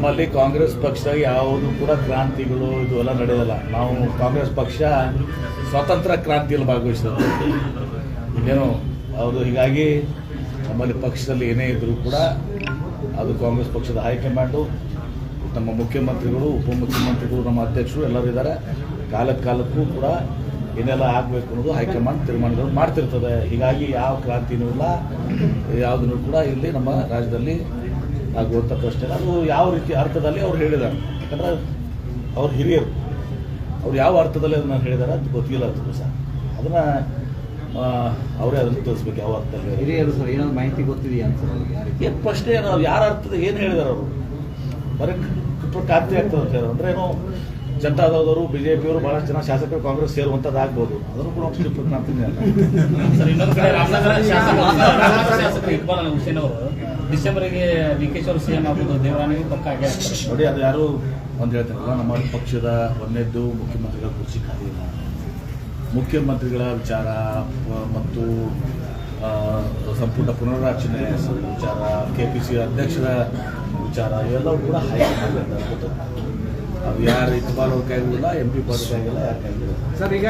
ನಮ್ಮಲ್ಲಿ ಕಾಂಗ್ರೆಸ್ ಪಕ್ಷ ಯಾವುದು ಕೂಡ ಕ್ರಾಂತಿಗಳು ಇದು ಎಲ್ಲ ನಡೆಯೋಲ್ಲ. ನಾವು ಕಾಂಗ್ರೆಸ್ ಪಕ್ಷ ಸ್ವತಂತ್ರ ಕ್ರಾಂತಿಯಲ್ಲಿ ಭಾಗವಹಿಸ್ತದೆ ಇನ್ನೇನು ಅವರು ಹೀಗಾಗಿ ನಮ್ಮಲ್ಲಿ ಪಕ್ಷದಲ್ಲಿ ಏನೇ ಇದ್ದರೂ ಕೂಡ ಅದು ಕಾಂಗ್ರೆಸ್ ಪಕ್ಷದ ಹೈಕಮಾಂಡು ನಮ್ಮ ಮುಖ್ಯಮಂತ್ರಿಗಳು, ಉಪಮುಖ್ಯಮಂತ್ರಿಗಳು, ನಮ್ಮ ಅಧ್ಯಕ್ಷರು ಎಲ್ಲರೂ ಇದ್ದಾರೆ. ಕಾಲಕ್ಕೆ ಕಾಲಕ್ಕೂ ಕೂಡ ಏನೆಲ್ಲ ಆಗಬೇಕು ಅನ್ನೋದು ಹೈಕಮಾಂಡ್ ತೀರ್ಮಾನಗಳು ಮಾಡ್ತಿರ್ತದೆ. ಹೀಗಾಗಿ ಯಾವ ಕ್ರಾಂತಿನೂ ಇಲ್ಲ. ಯಾವುದನ್ನು ಕೂಡ ಇಲ್ಲಿ ನಮ್ಮ ರಾಜ್ಯದಲ್ಲಿ ಆಗುವಂಥ ಪ್ರಶ್ನೆ. ಅದು ಯಾವ ರೀತಿ ಅರ್ಥದಲ್ಲಿ ಅವ್ರು ಹೇಳಿದ್ದಾರೆ ಯಾಕಂದ್ರೆ ಅವ್ರು ಹಿರಿಯರು ಅವ್ರು ಯಾವ ಅರ್ಥದಲ್ಲಿ ಅದನ್ನು ಹೇಳಿದ್ದಾರೆ ಅದು ಗೊತ್ತಿಲ್ಲ ಅದು ಸರ್ ಅದನ್ನು ಅವರೇ ಅದನ್ನು ತೋರಿಸ್ಬೇಕು ಯಾವ ಅರ್ಥದಲ್ಲಿ. ಹಿರಿಯರು ಸರ್ ಏನಾದ್ರು ಮಾಹಿತಿ ಗೊತ್ತಿದೆಯಾ ಅಂತ ಸರ್? ಏನು ಪ್ರಶ್ನೆ ಏನು ಅವ್ರು ಯಾರ ಅರ್ಥದ ಏನು ಹೇಳಿದಾರೆ ಅವರು ಬರೀ ಖಾತ್ರಿ ಆಗ್ತದೆ ಅಂತ ಹೇಳಿದ್ರು ಅಂದ್ರೆ ಏನೋ ಜನತಾದವರು ಬಿಜೆಪಿಯವರು ಬಹಳಷ್ಟು ಜನ ಶಾಸಕರು ಕಾಂಗ್ರೆಸ್ ಸೇರುವಂಥದ್ದು ಆಗ್ಬೋದು ಅದನ್ನು ಕೂಡ ಅಂತ ಅಲ್ಲ ಸರ್ ಇನ್ನೊಂದು ಕಡೆ ರಾಮನಗರ ಶಾಸಕ ಇಕ್ಬಾಲ್ ಹುಸೇನ್ ಅವರು ಡಿಸೆಂಬರ್ಗೆ ಡಿ ಕೆ ಅವರು ಸಿಎಂ ಆಗೋದು ದೇವರಾಣಿಗೂ ಪಕ್ಕ ನೋಡಿ ಅದು ಯಾರು ಒಂದು ಹೇಳ್ತಾರಲ್ಲ ನಮ್ಮ ಪಕ್ಷದ ಒಂದೇದ್ದು ಮುಖ್ಯಮಂತ್ರಿಗಳ ಕುರ್ಚಿ ಖಾಲಿ ಇಲ್ಲ. ಮುಖ್ಯಮಂತ್ರಿಗಳ ವಿಚಾರ ಮತ್ತು ಆ, ಸಂಪುಟ ಪುನರ್ರಚನೆ ವಿಚಾರ ಕೆ ಪಿ ಸಿ ಅಧ್ಯಕ್ಷರ ವಿಚಾರ ಇವೆಲ್ಲವೂ ಕೂಡ ಹೈಕಮಾಂಡ್ ಅದು ಯಾರು ಇಕ್ಬಾಲ್ ಅವ್ರ ಕೈಗಿಲ್ಲ ಎಂ ಪಿ ಪಾಟೀಲ್ ಕೈಗಿಲ್ಲ ಯಾರ ಕೈಗಿಲ್ಲ ಸರ್ ಈಗ